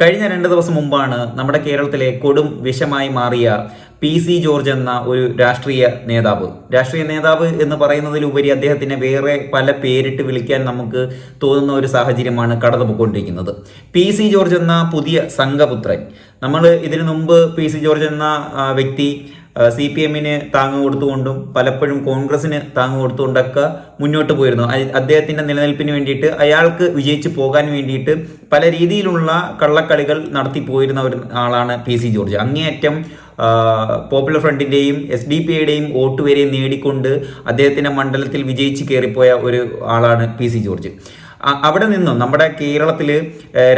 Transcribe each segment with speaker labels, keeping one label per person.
Speaker 1: കഴിഞ്ഞ രണ്ട് ദിവസം മുമ്പാണ് നമ്മുടെ കേരളത്തിലെ കൊടും വിഷമായി മാറിയ പി സി ജോർജ് എന്ന ഒരു രാഷ്ട്രീയ നേതാവ്. രാഷ്ട്രീയ നേതാവ് എന്ന് പറയുന്നതിലുപരി അദ്ദേഹത്തിന് വേറെ പല പേരിട്ട് വിളിക്കാൻ നമുക്ക് തോന്നുന്ന ഒരു സാഹചര്യമാണ് കടന്നുപോയിക്കൊണ്ടിരിക്കുന്നത്. പി സി ജോർജ് എന്ന പുതിയ സംഘപുത്രൻ. നമ്മൾ ഇതിനു മുമ്പ് പി സി ജോർജ് എന്ന വ്യക്തി സി പി എമ്മിന് താങ്ങ് കൊടുത്തുകൊണ്ടും പലപ്പോഴും കോൺഗ്രസിന് താങ്ങ് കൊടുത്തുകൊണ്ടൊക്കെ മുന്നോട്ട് പോയിരുന്നു. അദ്ദേഹത്തിന്റെ നിലനിൽപ്പിന് വേണ്ടിയിട്ട് അയാൾക്ക് വിജയിച്ച് പോകാൻ വേണ്ടിയിട്ട് പല രീതിയിലുള്ള കള്ളക്കളികൾ നടത്തി പോയിരുന്ന ഒരു ആളാണ് പി സി ജോർജ്. അങ്ങേയറ്റം പോപ്പുലർ ഫ്രണ്ടിന്റെയും എസ് ഡി പി ഐയുടെയും വോട്ട് നേടിക്കൊണ്ട് അദ്ദേഹത്തിന്റെ മണ്ഡലത്തിൽ വിജയിച്ച് കയറിപ്പോയ ഒരു ആളാണ് പി സി ജോർജ്. അവിടെ നിന്നും നമ്മുടെ കേരളത്തിൽ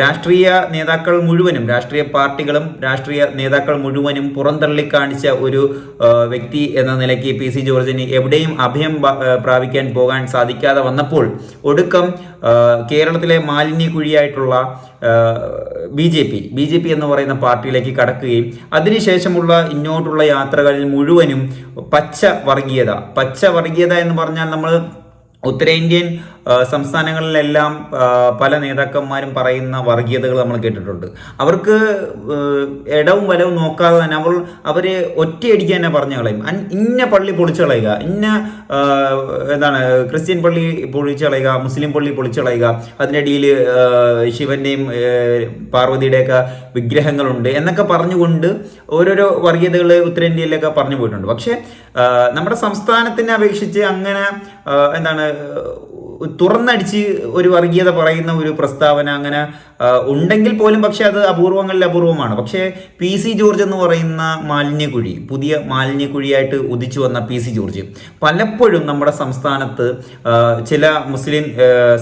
Speaker 1: രാഷ്ട്രീയ നേതാക്കൾ മുഴുവനും രാഷ്ട്രീയ പാർട്ടികളും രാഷ്ട്രീയ നേതാക്കൾ മുഴുവനും പുറന്തള്ളി കാണിച്ച ഒരു വ്യക്തി എന്ന നിലയ്ക്ക് പി സി ജോർജിന് എവിടെയും അഭയം പ്രാപിക്കാൻ പോകാൻ സാധിക്കാതെ വന്നപ്പോൾ ഒടുക്കം കേരളത്തിലെ കേരളത്തിലെ മാലിന്യക്കുഴിയായിട്ടുള്ള B J P B J P എന്ന് പറയുന്ന പാർട്ടിയിലേക്ക് കടക്കുകയും അതിനുശേഷമുള്ള ഇങ്ങോട്ടുള്ള യാത്രകളിൽ മുഴുവനും പച്ച വർഗീയത പച്ച വർഗീയത എന്ന് പറഞ്ഞാൽ നമ്മൾ ഉത്തരേന്ത്യൻ സംസ്ഥാനങ്ങളിലെല്ലാം പല നേതാക്കന്മാരും പറയുന്ന വർഗീയതകൾ നമ്മൾ കേട്ടിട്ടുണ്ട്. അവർക്ക് ഇടവും വലവും നോക്കാതെ തന്നെ അവർ അവർ ഒറ്റയടിക്ക് തന്നെ പറഞ്ഞു കളയും. ഇന്ന പള്ളി പൊളിച്ചു കളയുക ഇന്ന എന്താണ് ക്രിസ്ത്യൻ പള്ളി പൊളിച്ചു കളയുക മുസ്ലിം പള്ളി പൊളിച്ചു കളയുക അതിനിടയിൽ ശിവന്റെയും പാർവതിയുടെയൊക്കെ വിഗ്രഹങ്ങളുണ്ട് എന്നൊക്കെ പറഞ്ഞുകൊണ്ട് ഓരോരോ വർഗീയതകൾ ഉത്തരേന്ത്യയിലൊക്കെ പറഞ്ഞു പോയിട്ടുണ്ട്. പക്ഷേ നമ്മുടെ സംസ്ഥാനത്തിനെ അപേക്ഷിച്ച് അങ്ങനെ എന്താണ് തുറന്നടിച്ച് ഒരു വർഗീയത പറയുന്ന ഒരു പ്രസ്താവന അങ്ങനെ ഉണ്ടെങ്കിൽ പോലും പക്ഷെ അത് അപൂർവങ്ങളിൽ അപൂർവമാണ്. പക്ഷേ പി സി ജോർജ് എന്ന് പറയുന്ന മാലിന്യക്കുഴി പുതിയ മാലിന്യക്കുഴിയായിട്ട് ഉദിച്ചു വന്ന പി സി ജോർജ് പലപ്പോഴും നമ്മുടെ സംസ്ഥാനത്ത് ചില മുസ്ലിം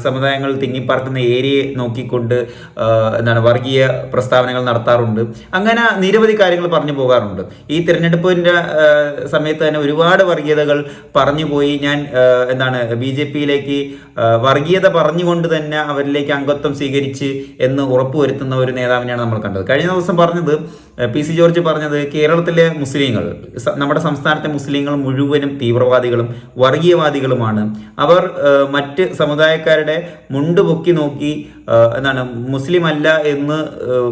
Speaker 1: സമുദായങ്ങൾ തിങ്ങിപ്പാർക്കുന്ന ഏരിയയെ നോക്കിക്കൊണ്ട് എന്താണ് വർഗീയ പ്രസ്താവനകൾ നടത്താറുണ്ട്. അങ്ങനെ നിരവധി കാര്യങ്ങൾ പറഞ്ഞു പോകാറുണ്ട്. ഈ തിരഞ്ഞെടുപ്പിന്റെ സമയത്ത് തന്നെ ഒരുപാട് വർഗീയതകൾ പറഞ്ഞു പോയി. ഞാൻ എന്താണ് ബി ജെ പിയിലേക്ക് വർഗീയത പറഞ്ഞുകൊണ്ട് തന്നെ അവരിലേക്ക് അംഗത്വം സ്വീകരിച്ച് എന്ന് ഉറപ്പുവരുത്തുന്ന ഒരു നേതാവിനെയാണ് നമ്മൾ കണ്ടത്. കഴിഞ്ഞ ദിവസം പറഞ്ഞത് പി സി ജോർജ് പറഞ്ഞത് കേരളത്തിലെ മുസ്ലിങ്ങൾ നമ്മുടെ സംസ്ഥാനത്തെ മുസ്ലിങ്ങൾ മുഴുവനും തീവ്രവാദികളും വർഗീയവാദികളുമാണ്. അവർ മറ്റ് സമുദായക്കാരുടെ മുണ്ട് പൊക്കി നോക്കി എന്താണ് മുസ്ലിം അല്ല എന്ന്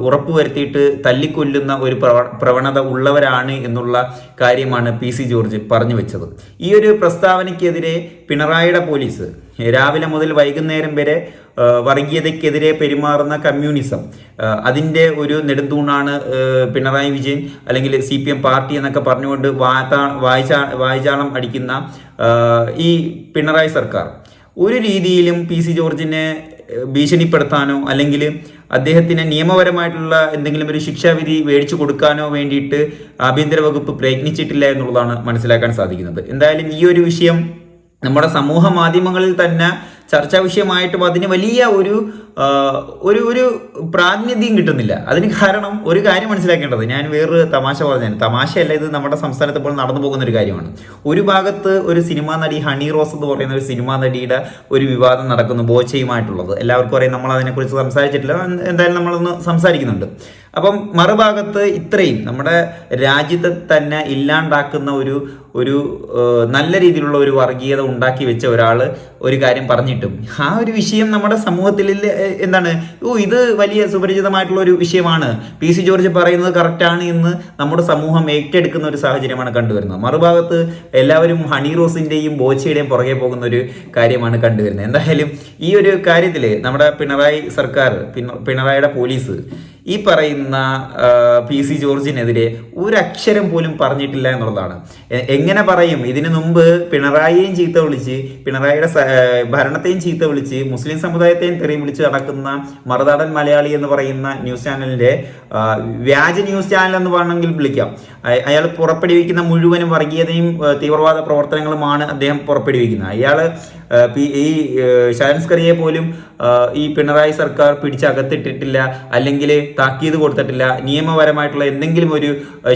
Speaker 1: ഉറപ്പുവരുത്തിയിട്ട് തല്ലിക്കൊല്ലുന്ന ഒരു പ്രവ- പ്രവണത ഉള്ളവരാണ് എന്നുള്ള കാര്യമാണ് പി സി ജോർജ് പറഞ്ഞു വെച്ചത്. ഈ ഒരു പ്രസ്താവനയ്ക്കെതിരെ പിണറായിയുടെ പോലീസ് രാവിലെ മുതൽ വൈകുന്നേരം വരെ വർഗീയതയ്ക്കെതിരെ പെരുമാറുന്ന കമ്മ്യൂണിസം. അതിന്റെ ഒരു നെടുന്തൂണാണ് പിണറായി വിജയൻ അല്ലെങ്കിൽ സി പി എം പാർട്ടി എന്നൊക്കെ പറഞ്ഞുകൊണ്ട് വാതാ വായിച്ചാ വായിച്ചാളം അടിക്കുന്ന ഈ പിണറായി സർക്കാർ. ഒരു രീതിയിലും പി സി ജോർജിനെ ഭീഷണിപ്പെടുത്താനോ അല്ലെങ്കിൽ അദ്ദേഹത്തിന് നിയമപരമായിട്ടുള്ള എന്തെങ്കിലും ഒരു ശിക്ഷാവിധി മേടിച്ചു കൊടുക്കാനോ വേണ്ടിയിട്ട് ആഭ്യന്തര വകുപ്പ് പ്രയത്നിച്ചിട്ടില്ല എന്നുള്ളതാണ് മനസ്സിലാക്കാൻ സാധിക്കുന്നത്. എന്തായാലും ഈ ഒരു വിഷയം നമ്മുടെ സമൂഹ മാധ്യമങ്ങളിൽ തന്നെ ചർച്ചാ വിഷയമായിട്ടും അതിന് വലിയ ഒരു ഒരു ഒരു പ്രാതിനിധ്യം കിട്ടുന്നില്ല. അതിന് കാരണം ഒരു കാര്യം മനസ്സിലാക്കേണ്ടത്. ഞാൻ വേറൊരു തമാശ പറഞ്ഞു തമാശയല്ല ഇത് നമ്മുടെ സംസ്ഥാനത്ത് ഇപ്പോൾ നടന്നു പോകുന്ന ഒരു കാര്യമാണ്. ഒരു ഭാഗത്ത് ഒരു സിനിമാ നടി ഹണി റോസ് എന്ന് പറയുന്ന ഒരു സിനിമാ നടിയുടെ ഒരു വിവാദം നടക്കുന്നു ബോച്ചയുമായിട്ടുള്ളത്. എല്ലാവർക്കും അറിയാം നമ്മൾ അതിനെക്കുറിച്ച് സംസാരിച്ചിട്ടില്ല. എന്തായാലും നമ്മളൊന്ന് സംസാരിക്കുന്നുണ്ട്. അപ്പം മറുഭാഗത്ത് ഇത്രയും നമ്മുടെ രാജ്യത്തെ തന്നെ ഇല്ലാണ്ടാക്കുന്ന ഒരു ഒരു നല്ല രീതിയിലുള്ള ഒരു വർഗീയത ഉണ്ടാക്കി വെച്ച ഒരാൾ ഒരു കാര്യം പറഞ്ഞിട്ടും. ആ ഒരു വിഷയം നമ്മുടെ സമൂഹത്തിൽ എന്താണ് ഓ ഇത് വലിയ സുപരിചിതമായിട്ടുള്ള ഒരു വിഷയമാണ്. പി സി ജോർജ് പറയുന്നത് കറക്റ്റാണ് എന്ന് നമ്മുടെ സമൂഹം ഏറ്റെടുക്കുന്ന ഒരു സാഹചര്യമാണ് കണ്ടുവരുന്നത്. മറുഭാഗത്ത് എല്ലാവരും ഹണി റോസിന്റെയും ബോച്ചയുടെയും പുറകെ പോകുന്ന ഒരു കാര്യമാണ് കണ്ടുവരുന്നത്. എന്തായാലും ഈ ഒരു കാര്യത്തിൽ നമ്മുടെ പിണറായി സർക്കാർ പിണറായിയുടെ പോലീസ് ഈ പറയുന്ന പി സി ജോർജിനെതിരെ ഒരു അക്ഷരം പോലും പറഞ്ഞിട്ടില്ല എന്നുള്ളതാണ്. എങ്ങനെ പറയും? ഇതിനു മുമ്പ് പിണറായിയെയും ചീത്ത വിളിച്ച് പിണറായിയുടെ ഭരണത്തെയും ചീത്ത വിളിച്ച് മുസ്ലിം സമുദായത്തെയും തെറി വിളിച്ച് നടക്കുന്ന മറുനാടൻ മലയാളി എന്ന് പറയുന്ന ന്യൂസ് ചാനലിന്റെ വ്യാജ ന്യൂസ് ചാനൽ എന്ന് വേണമെങ്കിൽ വിളിക്കാം. അയാൾ പുറപ്പെടുവിക്കുന്ന മുഴുവനും വർഗീയതയും തീവ്രവാദ പ്രവർത്തനങ്ങളുമാണ് അദ്ദേഹം പുറപ്പെടുവിക്കുന്നത്. അയാൾ ഈ ഷാൻസ്കറിയെ പോലും ഈ പിണറായി സർക്കാർ പിടിച്ചകത്തിട്ടിട്ടില്ല അല്ലെങ്കിൽ താക്കീത് കൊടുത്തിട്ടില്ല നിയമപരമായിട്ടുള്ള എന്തെങ്കിലും ഒരു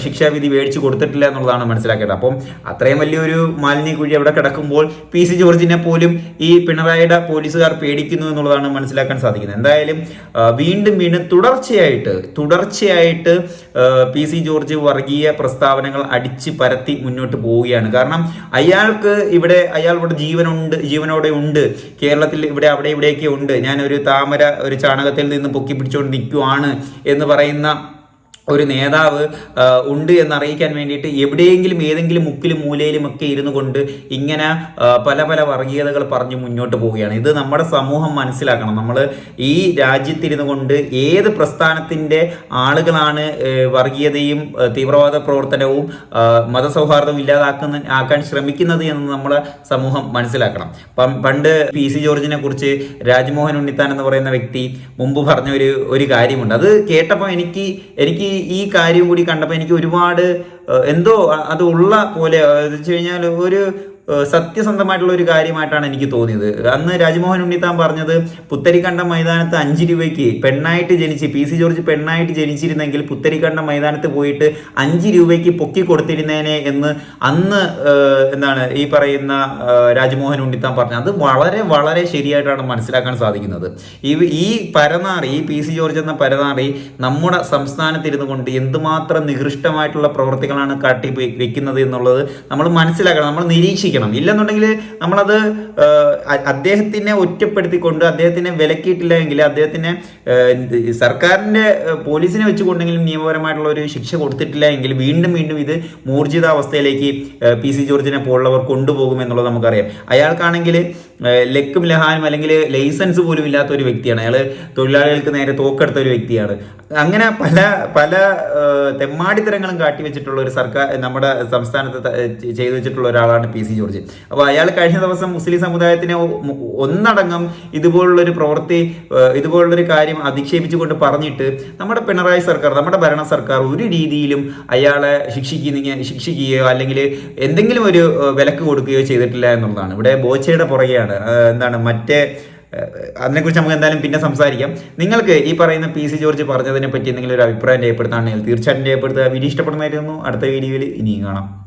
Speaker 1: ശിക്ഷാവിധി മേടിച്ചു കൊടുത്തിട്ടില്ല എന്നുള്ളതാണ് മനസ്സിലാക്കേണ്ടത്. അപ്പം അത്രയും വലിയൊരു മാലിന്യ കുഴി അവിടെ കിടക്കുമ്പോൾ പി സി ജോർജിനെ പോലും ഈ പിണറായിയുടെ പോലീസുകാർ പേടിക്കുന്നു എന്നുള്ളതാണ് മനസ്സിലാക്കാൻ സാധിക്കുന്നത്. എന്തായാലും വീണ്ടും വീണ്ടും തുടർച്ചയായിട്ട് തുടർച്ചയായിട്ട് പി സി ജോർജ് വർഗീയ പ്രസ്താവനകൾ അടിച്ച് പരത്തി മുന്നോട്ട് പോവുകയാണ്. കാരണം അയാൾക്ക് ഇവിടെ അയാൾ ഇവിടെ ജീവനുണ്ട് ജീവനോടെ ഉണ്ട്. കേരളത്തിൽ ഇവിടെ അവിടെ ഇവിടെയൊക്കെ ഉണ്ട്. ഞാൻ ഒരു താമര ഒരു ചാണകത്തിൽ നിന്ന് പൊക്കി പിടിച്ചുകൊണ്ട് നിൽക്കുവാണ് എന്ന് പറയുന്ന ഒരു നേതാവ് ഉണ്ട് ഉണ്ട് എന്നറിയിക്കാൻ വേണ്ടിയിട്ട് എവിടെയെങ്കിലും ഏതെങ്കിലും മുക്കിലും മൂലയിലും ഒക്കെ ഇരുന്നു കൊണ്ട് ഇങ്ങനെ പല പല വർഗീയതകൾ പറഞ്ഞ് മുന്നോട്ട് പോവുകയാണ്. ഇത് നമ്മുടെ സമൂഹം മനസ്സിലാക്കണം. നമ്മൾ ഈ രാജ്യത്തിരുന്നു കൊണ്ട് ഏത് പ്രസ്ഥാനത്തിന്റെ ആളുകളാണ് വർഗീയതയും തീവ്രവാദ പ്രവർത്തനവും മതസൗഹാർദ്ദവും ഇല്ലാതാക്കുന്ന ആക്കാൻ ശ്രമിക്കുന്നത് എന്ന് നമ്മൾ സമൂഹം മനസ്സിലാക്കണം. പണ്ട് പി സി ജോർജിനെ കുറിച്ച് രാജ്മോഹൻ ഉണ്ണിത്താൻ എന്ന് പറയുന്ന വ്യക്തി മുമ്പ് പറഞ്ഞ ഒരു ഒരു കാര്യമുണ്ട്. അത് കേട്ടപ്പോൾ എനിക്ക് എനിക്ക് ഈ കാര്യം കൂടി കണ്ടപ്പോൾ എനിക്ക് ഒരുപാട് എന്തോ അത് ഉള്ള പോലെ വെച്ച് കഴിഞ്ഞാൽ ഒരു സത്യസന്ധമായിട്ടുള്ള ഒരു കാര്യമായിട്ടാണ് എനിക്ക് തോന്നിയത്. അന്ന് രാജ്മോഹൻ ഉണ്ണിത്താൻ പറഞ്ഞത് പുത്തരിക്കണ്ടം മൈതാനത്ത് അഞ്ച് രൂപയ്ക്ക് പെണ്ണായിട്ട് ജനിച്ച് പി സി ജോർജ് പെണ്ണായിട്ട് ജനിച്ചിരുന്നെങ്കിൽ പുത്തരിക്കണ്ടം മൈതാനത്ത് പോയിട്ട് അഞ്ച് രൂപയ്ക്ക് പൊക്കി കൊടുത്തിരുന്നേനെ എന്ന് അന്ന് എന്താണ് ഈ പറയുന്ന രാജ്മോഹൻ ഉണ്ണിത്താൻ പറഞ്ഞത് അത് വളരെ വളരെ ശരിയായിട്ടാണ് മനസ്സിലാക്കാൻ സാധിക്കുന്നത്. ഈ ഈ പരനാറി ഈ പി സി ജോർജ് എന്ന പരനാറി നമ്മുടെ സംസ്ഥാനത്തിരുന്നു കൊണ്ട് എന്തുമാത്രം നികൃഷ്ടമായിട്ടുള്ള പ്രവർത്തികളാണ് കാട്ടി വെക്കുന്നത് എന്നുള്ളത് നമ്മൾ മനസ്സിലാക്കണം നമ്മൾ നിരീക്ഷിക്കണം. ഇല്ലെന്നുണ്ടെങ്കിൽ നമ്മളത് അദ്ദേഹത്തിനെ ഒറ്റപ്പെടുത്തിക്കൊണ്ട് അദ്ദേഹത്തിനെ വിലക്കിയിട്ടില്ല എങ്കിൽ അദ്ദേഹത്തിനെ സർക്കാരിന്റെ പോലീസിനെ വെച്ചുകൊണ്ടെങ്കിലും നിയമപരമായിട്ടുള്ള ഒരു ശിക്ഷ കൊടുത്തിട്ടില്ല എങ്കിൽ വീണ്ടും വീണ്ടും ഇത് മൂർജിതാവസ്ഥയിലേക്ക് പി സി ജോർജിനെ പോലുള്ളവർ കൊണ്ടുപോകും എന്നുള്ളത് നമുക്കറിയാം. അയാൾക്കാണെങ്കിൽ ലക്കും ലഹാനും അല്ലെങ്കിൽ ലൈസൻസ് പോലും ഇല്ലാത്ത ഒരു വ്യക്തിയാണ്. അയാൾ തൊഴിലാളികൾക്ക് നേരെ തോക്കെടുത്ത ഒരു വ്യക്തിയാണ്. അങ്ങനെ പല പല തെമ്മാടിത്തരങ്ങളും കാട്ടിവെച്ചിട്ടുള്ള ഒരു സർക്കാർ നമ്മുടെ സംസ്ഥാനത്ത് ചെയ്തു വെച്ചിട്ടുള്ള ഒരാളാണ് പി സി ജോർജ്. അപ്പോൾ അയാൾ കഴിഞ്ഞ ദിവസം മുസ്ലിം സമുദായത്തിനെ ഒന്നടങ്കം ഇതുപോലുള്ളൊരു പ്രവൃത്തി ഇതുപോലുള്ളൊരു കാര്യം അധിക്ഷേപിച്ചുകൊണ്ട് പറഞ്ഞിട്ട് നമ്മുടെ പിണറായി സർക്കാർ നമ്മുടെ ഭരണ സർക്കാർ ഒരു രീതിയിലും അയാളെ ശിക്ഷിക്കുന്ന ശിക്ഷിക്കുകയോ അല്ലെങ്കിൽ എന്തെങ്കിലും ഒരു വിലക്ക് കൊടുക്കുകയോ ചെയ്തിട്ടില്ല എന്നുള്ളതാണ്. ഇവിടെ ബോച്ചയുടെ പുറകെയാണ്. എന്താണ് മറ്റേ അതിനെക്കുറിച്ച് നമുക്ക് എന്തായാലും പിന്നെ സംസാരിക്കാം. നിങ്ങൾക്ക് ഈ പറയുന്ന പി സി ജോർജ് പറഞ്ഞതിനെ പറ്റി എന്തെങ്കിലും ഒരു അഭിപ്രായം രേഖപ്പെടുത്താണെങ്കിൽ തീർച്ചയായിട്ടും രേഖപ്പെടുത്തുക. വീഡിയോ ഇഷ്ടപ്പെടുന്നതായിരുന്നു അടുത്ത വീഡിയോയിൽ ഇനിയും കാണാം.